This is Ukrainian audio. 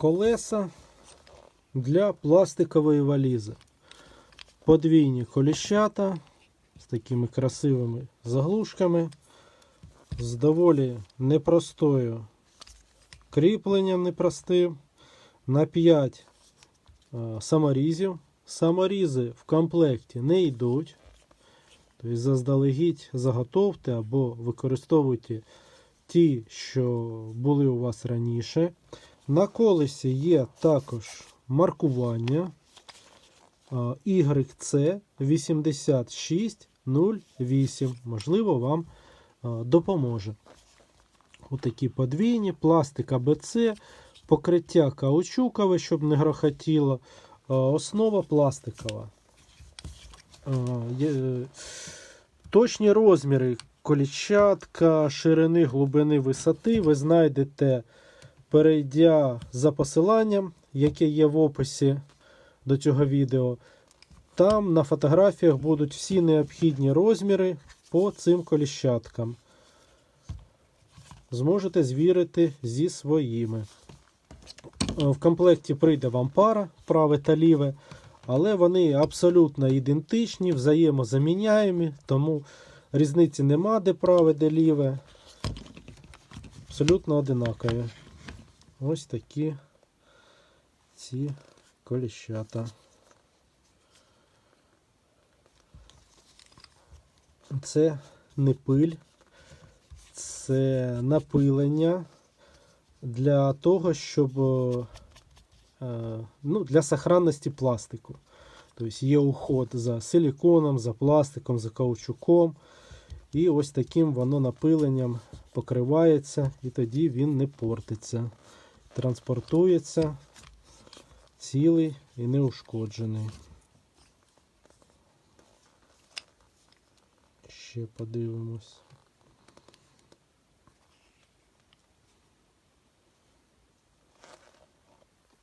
колеса для пластикової валізи. Подвійні коліщата з такими красивими заглушками, з доволі непростою кріпленням непростим, на 5 е, саморізів. Саморізи в комплекті не йдуть. Тобто заздалегідь заготовте або використовуйте ті, що були у вас раніше. На колесі є також маркування YC 8608. Можливо, вам допоможе. Отакі подвійні, пластик АБЦ, покриття каучукове, щоб не грохотіло, основа пластикова. Точні розміри колічатка, ширини, глибини, висоти ви знайдете, перейдя за посиланням, яке є в описі до цього відео. Там на фотографіях будуть всі необхідні розміри по цим коліщаткам. Зможете звірити зі своїми. В комплекті прийде вам пара праве та ліве, але вони абсолютно ідентичні, взаємозаміняємі, тому різниці нема, де праве, де ліве. Абсолютно одинакові. Ось такі ці коліщата. Це не пиль, це напилення для того, щоб е, ну, для сохранності пластику. Тобто є уход за силіконом, за пластиком, за каучуком. І ось таким воно напиленням покривається, і тоді він не портиться. Транспортується цілий і неушкоджений. Ще подивимось.